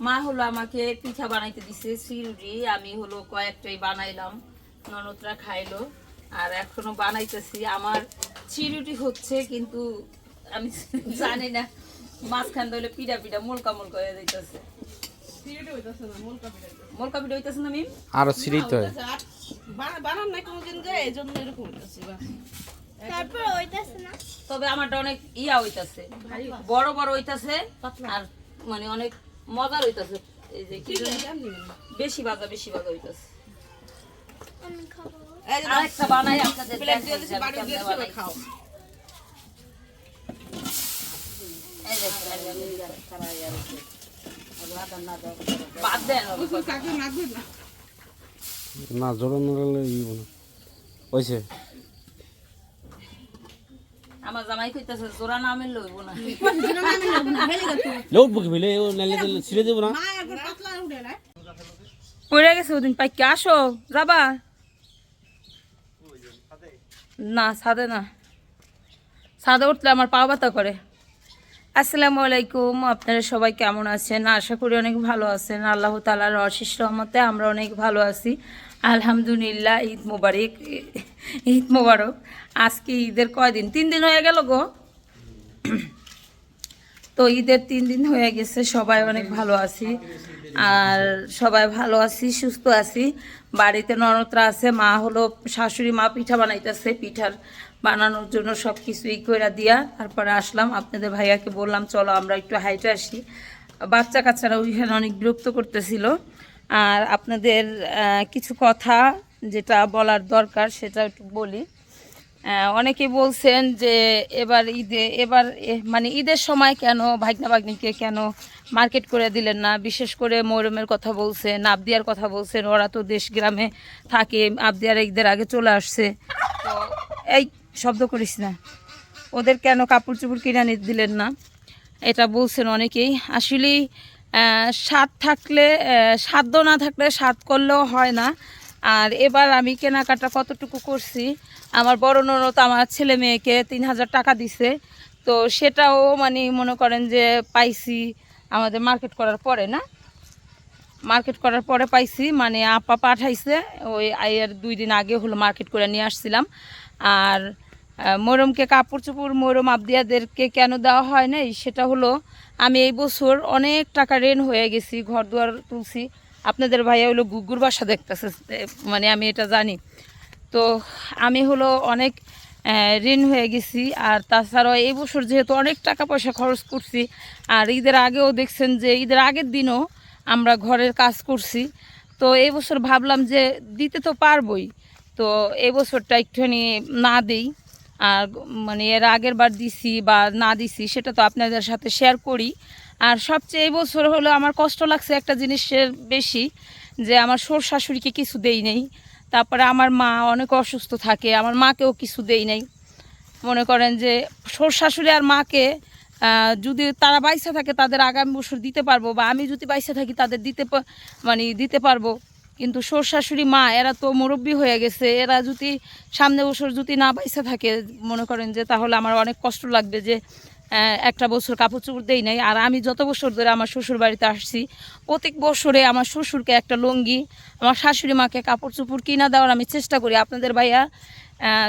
মা হলো আমাকে পিঠা বানাইতে দিছে সিরুটি আমি হলো কয়েকটাই বানাইলাম ননদরা খাইলো আর এখনও বানাইতেছি। আমার চিরুটি হচ্ছে কিন্তু আমি জানি না মাঝখান ধরে পিঠা পিঠা মোলকা মোলকা হয়ে যাইতেছে। মোলকা পিঠা হইতেছে। না মিম? আরও সিঁড়িতে হয় বানান কোনোদিন যে এই জন্য এরকম হইতেছে তারপর না। তবে আমারটা অনেক ইয়া হইতাছে বড় বড় হইতাছে আর মানে অনেক মজার হইতাছে এই যে কি বেশি বাজা বেশি বাজা হইতাছে আরেকটা বানাই আপনাদের। খাও না না জোরে নড়লে ই না ওইছে আমার জামাই কইতাছে জোড়া না মেলে লইব না। লোট বুকে ফেলে ও নাইলে তো ছিঁড়ে না। মা একবার পাতলা উঠে না। পড়ে গেছে ওদিন পাইকে আসো যাবা? না সাদে না। সাদে উঠলে আমার পা ব্যথা করে। আসসালামু আলাইকুম আপনারা সবাই কেমন আছেন? আশা করি অনেক ভালো আছেন। আল্লাহ তালার অশেষ রহমতে আমরা অনেক ভালো আছি। আলহামদুলিল্লাহ, ঈদ মুবারক ঈদ মুবারক। আজকে ঈদের কয়দিন? তিন দিন হয়ে গেল গো। তো ঈদের তিন দিন হয়ে গেছে, সবাই অনেক ভালো আছি। আর সবাই ভালো আছি, সুস্থ আছি। বাড়িতে ননদরা আছে, মা হলো শাশুড়ি মা পিঠা বানাইতেছে, পিঠার বানানোর জন্য সব কিছুই করে দিয়া। তারপরে আসলাম আপনাদের ভাইয়াকে বললাম, চলো আমরা একটু হাইটে আসি। বাচ্চা কাচ্চারা ওইখানে অনেক বিরক্ত করতেছিল। আর আপনাদের কিছু কথা যেটা বলার দরকার সেটা একটু বলি। অনেকে বলছেন যে এবার ঈদে, এবার মানে ঈদের সময় কেন ভাগনা ভাগ্নিকে কেন মার্কেট করে দিলেন না? বিশেষ করে মৌরমের কথা বলছেন, আবদিয়ার কথা বলছেন, ওরা তো দেশ গ্রামে থাকে, আবদিয়ার ঈদের আগে চলে আসছে। তো এই শব্দ করিস না। ওদের কেন কাপড় চোপড় কিনে দিলেন না? এটা বলছেন অনেকেই। আসলেই স্বাদ থাকলে সাধ্য না থাকলে স্বাদ করলেও হয় না। আর এবার আমি কেনাকাটা কতটুকু করছি, আমার বড় ননদ আমার ছেলে মেয়েকে তিন হাজার টাকা দিছে। তো সেটাও মানে মনে করেন যে পাইছি, আমাদের মার্কেট করার পরে না? মার্কেট করার পরে পাইছি মানে আপা পাঠাইছে, ওই আইয়ের দুই দিন আগে হলো মার্কেট করে নিয়ে আসছিলাম। আর মরমকে কাপড় চোপড় মরম আবদিয়াদেরকে কেন দেওয়া হয় নাই, সেটা হলো আমি এই বছর অনেক টাকা ঋণ হয়ে গেছি ঘর দুয়ার তুলছি। আপনাদের ভাইয়া হলো গুগুর বাসা দেখতেছে মানে আমি এটা জানি। তো আমি হলো অনেক ঋণ হয়ে গেছি, আর তাছাড়াও এই বছর যেহেতু অনেক টাকা পয়সা খরচ করছি, আর ঈদের আগেও দেখছেন যে ঈদের আগের দিনও আমরা ঘরের কাজ করছি। তো এই বছর ভাবলাম যে দিতে তো পারবই, তো এই বছরটা একটুখানি না দিই। আর মানে এর আগের বার দিছি বা না দিছি, সেটা তো আপনাদের সাথে শেয়ার করি। আর সবচেয়ে এই বছর হলো আমার কষ্ট লাগছে একটা জিনিসের বেশি, যে আমার শ্বশুর শাশুড়িকে কিছু দেই নেই। তারপরে আমার মা অনেক অসুস্থ থাকে, আমার মাকেও কিছু দেই নেই। মনে করেন যে শ্বশুর শাশুড়ি আর মাকে যদি তারা বাইসা থাকে তাদের আগামী বছর দিতে পারব, বা আমি যদি বাইসা থাকি তাদের দিতে মানে দিতে পারব। কিন্তু শ্বশুর শাশুড়ি মা, এরা তো মুরব্বী হয়ে গেছে, এরা যদি সামনে বছর যদি না বাইসা থাকে, মনে করেন যে তাহলে আমার অনেক কষ্ট লাগবে যে একটা বছর কাপড় চোপড় দেই নাই। আর আমি যত বছর ধরে আমার শ্বশুর বাড়িতে আসছি, প্রত্যেক বছরে আমার শ্বশুরকে একটা লুঙ্গি, আমার শাশুড়ি মাকে কাপড় চোপড় কিনা দেওয়ার আমি চেষ্টা করি। আপনাদের ভাইয়া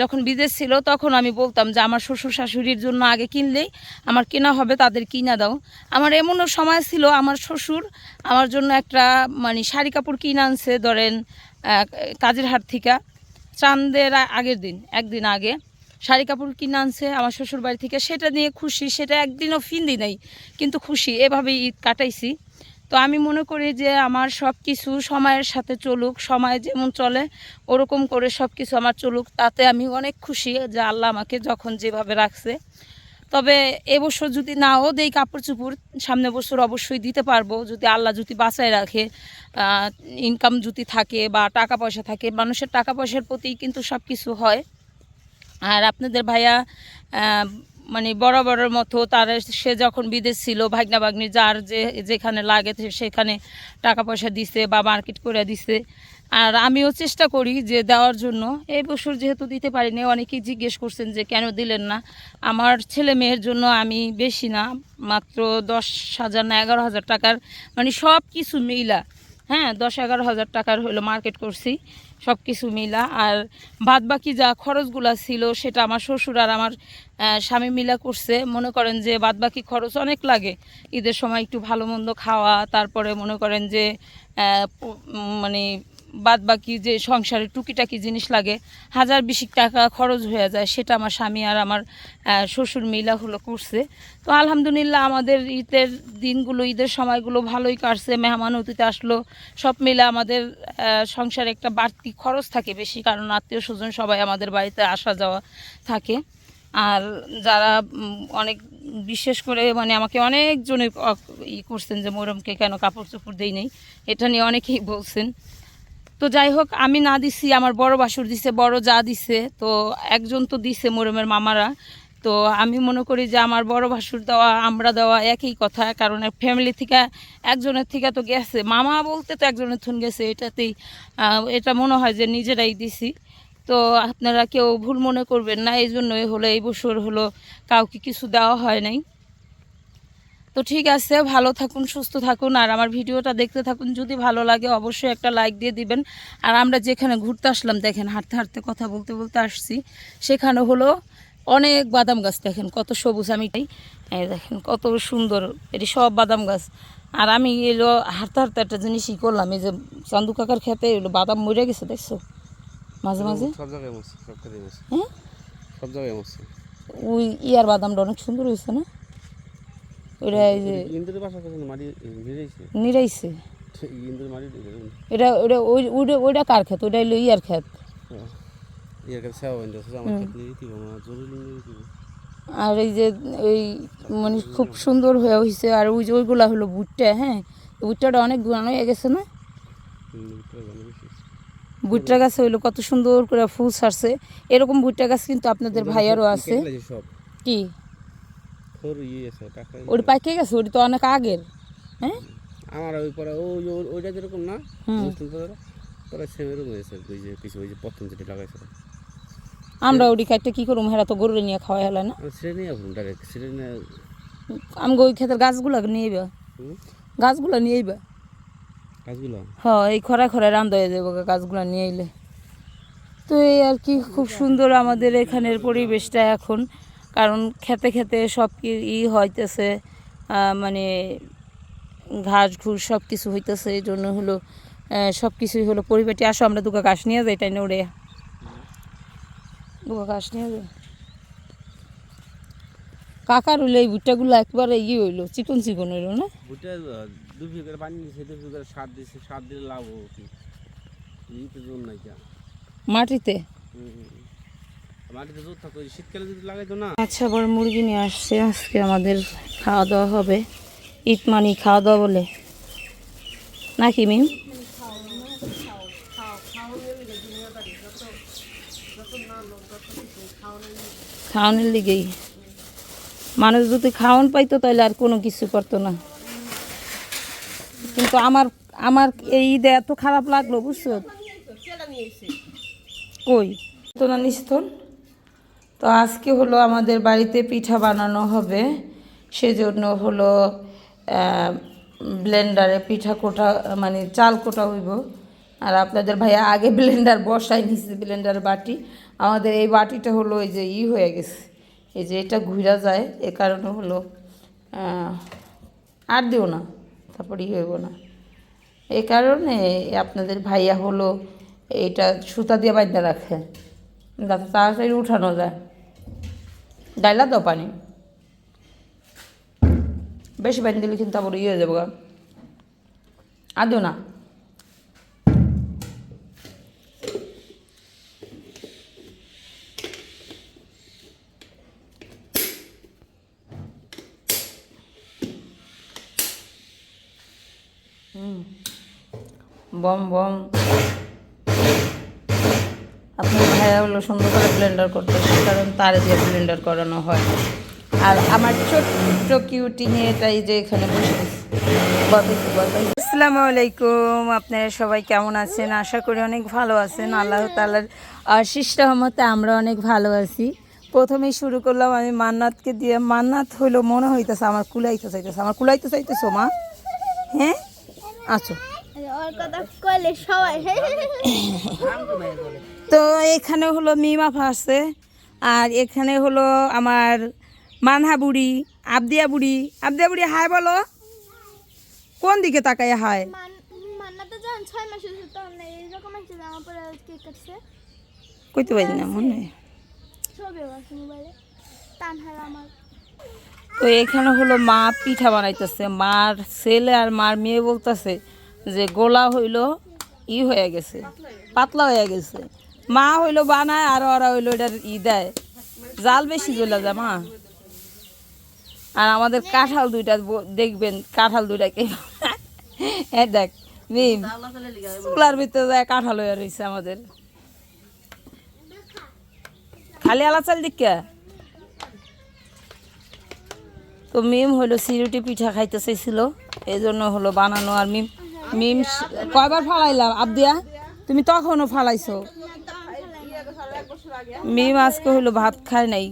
যখন বিদেশ ছিল, তখন আমি বলতাম যে, আমার শ্বশুর শাশুড়ির জন্য আগে কিনলেই আমার কেনা হবে, তাদের কিনা দাও। আমার এমনও সময় ছিল, আমার শ্বশুর আমার জন্য একটা মানে শাড়ি কাপড় কিনে আনছে, ধরেন কাজের হাট থেকে। চাঁদের আগের দিন, একদিন আগে শাড়ি কাপড় কিনে আনছে আমার শ্বশুর বাড়ি থেকে। সেটা নিয়ে খুশি, সেটা একদিনও ফিন্দি নেই, কিন্তু খুশি। এভাবেই ঈদ কাটাইছি। তো আমি মনে করি যে আমার সব কিছু সময়ের সাথে চলুক, সময় যেমন চলে, ওরকম করে সব কিছু আমার চলুক, তাতে আমি অনেক খুশি যে আল্লাহ আমাকে যখন যেভাবে রাখছে। তবে এবছর যদি নাও দেই কাপড় চুপড় সামনে বছর অবশ্যই দিতে পারব। যদি আল্লাহ যদি বাঁচায় রাখে ইনকাম যদি থাকে বা টাকা পয়সা থাকে, মানুষের টাকা পয়সার প্রতি কিন্তু সব কিছু হয়। আর আপনাদের ভাইয়া মানে বরাবরের মতো তার সে যখন বিদেশ ছিল ভাগনা ভাগ্নি যার যে, যেখানে লাগে সেখানে টাকা পয়সা দিছে বা মার্কেট করে দিছে। আর আমিও চেষ্টা করি যে দেওয়ার জন্য। এই বছর যেহেতু দিতে পারিনি, অনেকেই জিজ্ঞেস করছেন যে কেন দিলেন না? আমার ছেলে মেয়ের জন্য আমি বেশি না, মাত্র দশ হাজার না এগারো হাজার টাকার মানে সব কিছু মিলা। হ্যাঁ দশ এগারো হাজার টাকার হলো মার্কেট করছি সব কিছু মিলা। আর বাদ বাকি যা খরচগুলো ছিল, সেটা আমার শ্বশুর আর আমার স্বামী মিলা করছে। মনে করেন যে বাদ বাকি খরচ অনেক লাগে। ঈদের সময় একটু ভালো মন্দ খাওয়া, তারপরে মনে করেন যে মানে বাদ বাকি যে সংসারে টুকিটাকি জিনিস লাগে, হাজার বিশ টাকা খরচ হয়ে যায়, সেটা আমার স্বামী আর আমার শ্বশুর মিলা হলো করছে। তো আলহামদুলিল্লাহ আমাদের ঈদের দিনগুলো, ঈদের সময়গুলো ভালোই কাটছে, মেহমান অতিথি আসলো, সব মিলে আমাদের সংসারে একটা বাড়তি খরচ থাকে বেশি, কারণ আত্মীয় স্বজন সবাই আমাদের বাড়িতে আসা যাওয়া থাকে। আর যারা অনেক, বিশেষ করে মানে আমাকে অনেকজনে ই করছেন যে মোরমকে কেন কাপড় চোপড় দেই নেই, এটা নিয়ে অনেকেই বলছেন। তো যাই হোক, আমি না দিছি, আমার বড় বাসুর দিছে, বড় যা দিছে, তো একজন তো দিছে মোরমের মামারা। তো আমি মনে করি যে আমার বড় ভাসুর দেওয়া, আমরা দেওয়া একই কথা, কারণ ফ্যামিলি থেকে একজনের থেকে তো গেছে। মামা বলতে তো একজনের থুন গেছে, এটাতেই এটা মনে হয় যে নিজেরাই দিছি। তো আপনারা কেউ ভুল মনে করবেন না এই জন্যই হলো, এই বছর হলো কাউকে কিছু দেওয়া হয় নাই। তো ঠিক আছে ভালো থাকুন সুস্থ থাকুন আর আমার ভিডিওটা দেখতে থাকুন। যদি ভালো লাগে অবশ্যই একটা লাইক দিয়ে দিবেন। আর আমরা যেখানে ঘুরতে আসলাম দেখেন হাঁটতে হাঁটতে কথা বলতে বলতে আসছি। সেখানে হলো অনেক বাদাম গাছ দেখেন কত সবুজ আমি এই দেখেন কত সুন্দর এটি সব বাদাম গাছ। আর আমি এলো হাঁটতে হাঁটতে একটা জিনিসই করলাম এই যে চান্দু কাকার খেতে এলো বাদাম মরে গেছে দেখছ? মাঝে মাঝে? সব জায়গায় সব হ্যাঁ? সব জায়গায় ওই ইয়ার বাদামটা অনেক সুন্দর হয়েছে না? ওইটা এই যে ইন্দুরের বাসা মারি ভিড়েছে নিরাইছে ইন্দুরের মারি এটা ওটা ওই ওইটা ওইটা কার ক্ষেত? ওইটা হলো ইয়ার ক্ষেত। ইয়ার কাছে সেবা বন্ধ আছে আমার নিয়ে দিব আমার জরুরি নিয়ে দিব। আর এই যে এই মানে খুব সুন্দর হয়ে হয়েছে আর ওই যে ওইগুলা হলো ভুট্টা হ্যাঁ? ভুট্টাটা অনেক গুণানো হয়ে গেছে না? ভুট্টা গাছে হইল কত সুন্দর করে ফুল ছাড়ছে। এরকম ভুট্টা গাছ কিন্তু আপনাদের ভাইয়ারও আছে। কি? ওটি পাইকে গেছে ওটি তো অনেক আগের। হ্যাঁ? আমার ওই পরে ওই ওই- ওইটা যেরকম না তোরা সেমেরও হয়েছে ওই যে কিছু ওই যে প্রথম যেটা লাগাইছে। আমরা ওটি কাটতে কি করুম হেরা তো গরুরে নিয়ে খাওয়া হেলা না। আমি ছেড়ে নিয়ে আসুন ডাইরেক্ট ছেড়ে নিয়ে আমি ওই ক্ষেতের গাছগুলো নিয়ে হুম? গাছগুলো নিয়ে আইবা। কাজগুলো হ্যাঁ এই খরা খরা রান্ধ হয়ে যাব গাছগুলো নিয়ে এলে তো এই আর কি খুব সুন্দর আমাদের এখানের পরিবেশটা এখন। কারণ খেতে খেতে সব কি ই হইতেছে মানে ঘাস ঘুষ সব কিছু হইতেছে এই জন্য হলো সব কিছুই হলো পরিবেশটি আসো আমরা দুটো ঘাস নিয়ে যাই তাই না ওরে? দুটো ঘাস নিয়ে যাই। কাকার হইল এই ভুট্টাগুলো একবারে ইয়ে হইল চিকন চিকন হইল না? ভুট্টা দু বিঘের পানি দিছে সার দিছে সার দিলে লাভ হবে মাটিতে? মাটিতে জোর থাকতো শীতকালে যদি লাগাইতো না। আচ্ছা বড় মুরগি নিয়ে আসছে আজকে আমাদের খাওয়া দাওয়া হবে। ঈদ মানি খাওয়া দাওয়া বলে। নাকি মিম? খাওয়ানোর লিগেই। মানুষ যদি খাওয়ান পাইতো তাহলে আর কোনো কিছু করতো না। কিন্তু আমার আমার এই ঈদে এত খারাপ লাগল বুঝছ? কই? তো না নিস্তন তো আজকে হলো আমাদের বাড়িতে পিঠা বানানো হবে। সেজন্য হলো ব্লেন্ডারে পিঠা কোটা মানে চাল কোটা হইব। আর আপনাদের ভাইয়া আগে ব্লেন্ডার বসাই নিছে ব্লেন্ডার বাটি। আমাদের এই বাটিটা হলো এই যে ই হয়ে গেছে। এই যে এটা ঘুরা যায়, এ কারণে হলো আর দিও না, তারপর ই হইব না। এই কারণে আপনাদের ভাইয়া হলো এইটা সুতা দিয়ে বাঁধতে রাখে। যাতে তাড়াতাড়ি উঠানো যায়। ডাইলা দাও পানি। বেশি পানি দিলে কিন্তু আবার ইয়ে হয়ে যাব আদৌ না। বম বম। হলো সুন্দর করে ব্লেন্ডার করতে কারণ তারে দিয়ে ব্লেন্ডার করানো হয় আর আমার ছোট্ট কিউটি নিয়ে মেয়েটাই যে এখানে বসে আসসালামু আলাইকুম আপনারা সবাই কেমন আছেন? আশা করি অনেক ভালো আছেন। আল্লাহ তালার আশিস রহমতে আমরা অনেক ভালো আছি। প্রথমেই শুরু করলাম আমি মান্নাতকে দিয়ে। মান্নাত হইল মনে হইতেছে আমার কুলাইতে চাইতেছে। আমার কুলাইতে চাইতেছো মা? হ্যাঁ? আছো। ওর কথা কইলে সবাই তো এখানে হলো মিমাফা আছে আর এখানে হলো আমার মানহা বুড়ি আবদিয়া বুড়ি। আবদিয়া বুড়ি হায় বলো। কোন দিকে তাকায় হায়? কইতে পারি না মনে। তো এখানে হলো মা পিঠা বানাইতেছে। মার ছেলে আর মার মেয়ে বলতেছে যে গোলা হইল ই হয়ে গেছে পাতলা হয়ে গেছে। মা হইল বানায় আর ওরা হইল এটার ই দেয়। জাল বেশি জ্বলে যায়, মা। আর আমাদের কাঁঠাল দুইটা দেখবেন, কাঁঠাল দুইটাকে এ দেখ, মিম, চুলার ভিতরে যায় কাঁঠাল হয়ে রয়েছে আমাদের। খালি আলা চাল দিকা। তো মিম হলো সিরুটি পিঠা খাইতে চাইছিল এই জন্য হলো বানানো। আর মিম মিম কয়বার ফালাইলাম আবদিয়া? তুমি তখনও ফালাইছো। মিম আজকে হলো ভাত খায় নাই।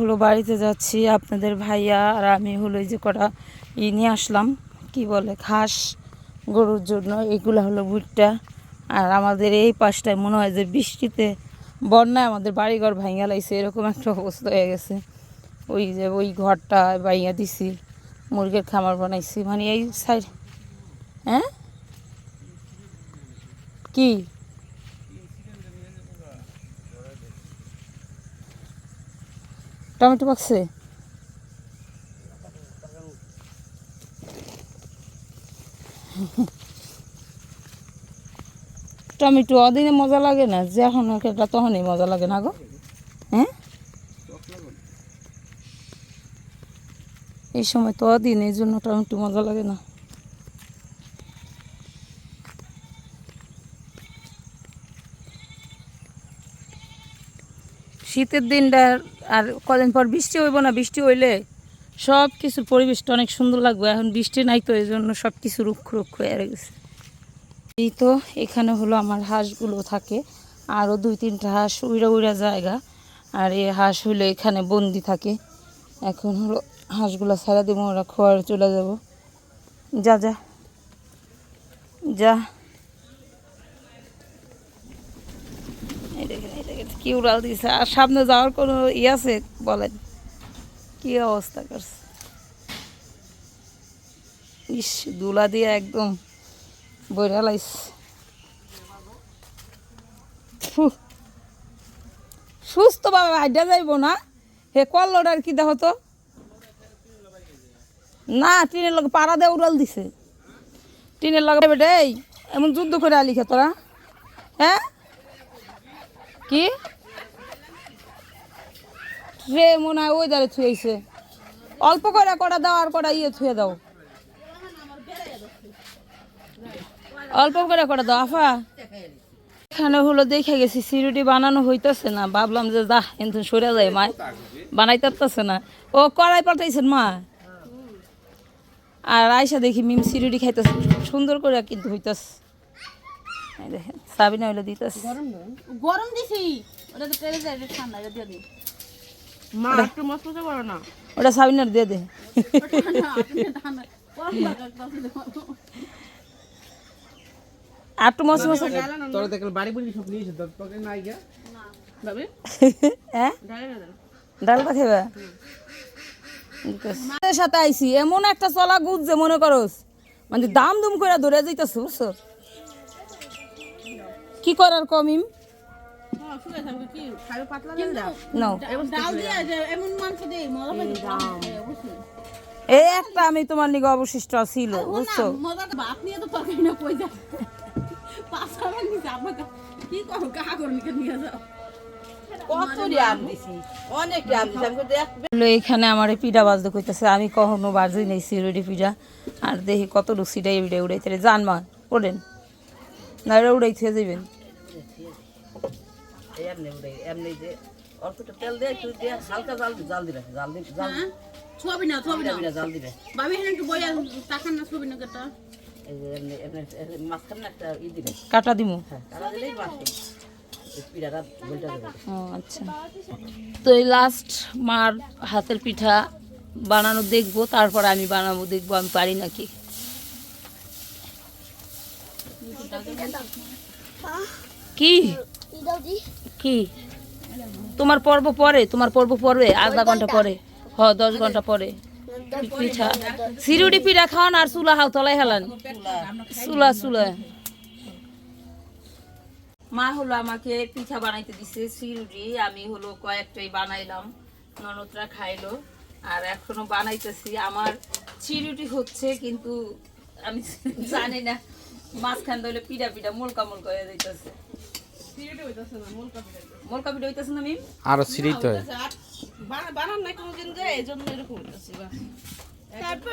হলো বাড়িতে যাচ্ছি আপনাদের ভাইয়া আর আমি হলো যে কটা ই নিয়ে আসলাম, কি বলে ঘাস গরুর জন্য, এগুলো হলো ভুট্টা। আর আমাদের এই পাশটায় মনে হয় যে বৃষ্টিতে বন্যায় আমাদের বাড়িঘর ভাঙা লাগছে এরকম একটা অবস্থা হয়ে গেছে। ওই যে ওই ঘরটা বাইয়া দিছি, মুরগির খামার বানাইছি মানে এই সাইড। হ্যাঁ? কি? টমেটো পাকছে? টমেটো অদিনে মজা লাগে না? যখন এটা তখনই মজা লাগে না গো। হ্যাঁ? এই সময় তো অদিন এই জন্য টমেটো মজা লাগে না। শীতের দিনটা আর কদিন পর বৃষ্টি হইব না, বৃষ্টি হইলে সব কিছুর পরিবেশটা অনেক সুন্দর লাগবে। এখন বৃষ্টি নাই তো, এই জন্য সব কিছু রুক্ষ রুক্ষ হয়ে গেছে। এই তো এখানে হলো আমার হাঁসগুলো থাকে। আরও দুই তিনটা হাঁস উইরা উইরা জায়গা। আর এই হাঁস হইলে এখানে বন্দি থাকে। এখন হলো হাঁসগুলো ছাড়া দিব, ওরা খোয়ার চলে যাব। যা যা। যা। কি উড়াল দিছে। আর সামনে যাওয়ার কোনো ই আছে? বলেন। কি অবস্থা করছে? ইস, দুলা দিয়ে একদম বইরা লাইস সুস্থ বাবা হাইডা যাইব না। হে কল্লোটার কি দেখো তো? না, টিনের লগে পাড়া দিয়ে উড়াল দিছে। টিনের লগে বেটে এমন যুদ্ধ করে আলি তোরা? হ্যাঁ? কি? রে, মনে হয় ওই দাঁড়ে থুয়েছে অল্প করে কটা দাও আর কটা ইয়ে থুয়ে দাও। অল্প করে কটা দাও, আফা। এখানে হলো দেখে গেছি সিরুটি বানানো হইতেছে না। ভাবলাম যে যা কিন্তু সরে যায় মা বানাইতেছে না। ও কড়াই পাঠাইছেন, মা। আর আয়সা দেখি মিম সিরুটি খাইতেছে। সুন্দর করে কিন্তু হইতেছে। দেখেন সাবিনা হইলে দিতেছে। গরম দিছি। ওটা তো তেলে যায় ঠান্ডা দিয়ে দিই মা একটু মশলা করো না। ওটা সাবিনার দিয়ে দে। ঠান্ডা গরম লাগা আর একটু মশলা মশলা তোরা দেখলে বাড়ি বুড়ি সব নিয়েছে তোর নাই গিয়া। যাবে হ্যাঁ? ডালে সাথে আইছি এমন একটা চলা গুজ যে মনে করস মানে দাম দুম করে ধরে যাইতেছে বুঝছ? কি করার কমিম এই একটা আমি তোমার নিকে অবশিষ্ট ছিল বুঝছ? কি করো কাহা করো নিকে নিয়ে যাও। এখানে আমার পিঠা বাজতে কইতেছে আমি কখনো বাজি নেই সিরুডি পিঠা। আর দেখি কত রুচিটা উড়ে উড়াইতে রে মা ওড়েন। না এটা উড়াইতে যাবেন কেটা দিমু। হ্যাঁ দিলেই ও আচ্ছা। তো এই লাস্ট মার হাতের পিঠা বানানো দেখব তারপর আমি বানাবো দেখব আমি পারি নাকি? কি? কি? তোমার পর্ব পরে তোমার পর্ব পরে আধা ঘণ্টা পরে। হ দশ ঘণ্টা পরে। পিঠা। সিরুডি পিঠা খাওয়ান আর চুলা হাও তলায় হেলান। চুলা চুলা। মা হলো আমাকে পিঠা বানাইতে দিছে সিরুডি আমি হলো কয়েকটাই বানাইলাম ননদরা খাইলো। আর এখনও বানাইতেছি। আমার চিরুটি হচ্ছে কিন্তু আমি জানি না মাঝখান ধরে পিঠা পিঠা মোলকা মোলকা হয়ে যাইতেছে। মোলকা পিঠা হইতেছে। না মিম? আরও হয়। বানান কোনোদিন যে এই জন্য এরকম হইতেছে তারপর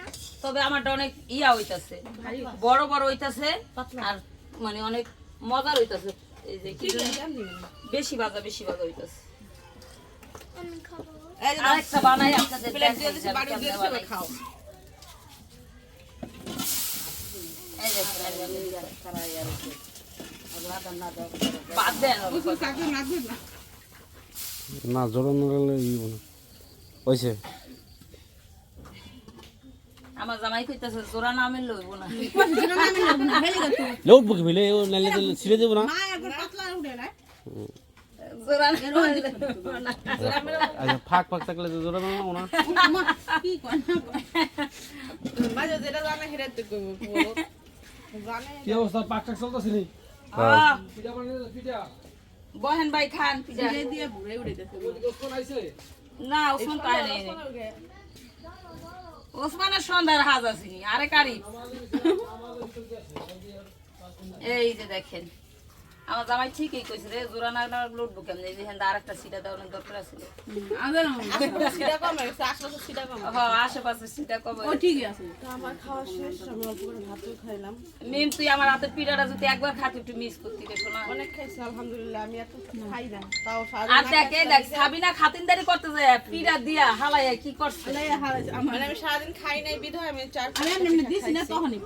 না। তবে আমারটা অনেক ইয়া হইতাছে বড় বড় হইতাছে আর মানে অনেক মজার হইতাছে। এই যে কি বেশি বাজা বেশি বাজা হইতাছে। আমি খাব। এই যে আরেকটা বানাই আপনাদের। খাও। না দিন না। না জোড়া নড়ালে ই না। হয়েছে আমার জামাই কইতাছে জোড়া লইব না। লোক বুকে মিলে ও নাইলে তো ছিঁড়ে দেবো না। মা একবার পাতলা উঠে না জোড়া নামে লইব না। আচ্ছা ফাঁক ফাঁক থাকলে তো জোড়া না না। কি কর মাঝে যেটা জানে হেরে তো কইব কি অবস্থা? পাক টাক চলতেছে নি? পিঠা বানিয়ে পিঠা? বহেন ভাই খান পিঠা। দিয়ে ঘুরে উড়ে না ওসমান পায় নাই ওসমানের সন্ধ্যার হাজ আছে আরে কারি। এই যে দেখেন। আমার জামাই ঠিকই কইছে রে জোড়া না না লুটবো কেমন? এই যে আরেকটা সিটা দেওয়ার দরকার সিটা কম আশপাশে সিটা কম হ্যাঁ আশেপাশে সিটা কবে ও ঠিকই আছে। তো আমার খাওয়া শেষ আমি অল্প করে ভাতও খাইলাম। মিম তুই আমার হাতের পিঠাটা যদি একবার খাতি একটু মিস করতি রে শোনা অনেক খাইছি আলহামদুলিল্লাহ আমি এত খাই না। তাও আর দেখ এই দেখ সাবিনা খাতিনদারি করতে যায় পিঠা দিয়া হালাইয়া কি করছে? মানে আমি সারাদিন খাই নাই বিধ আমি চার আমি এমনি দিছি না তখনই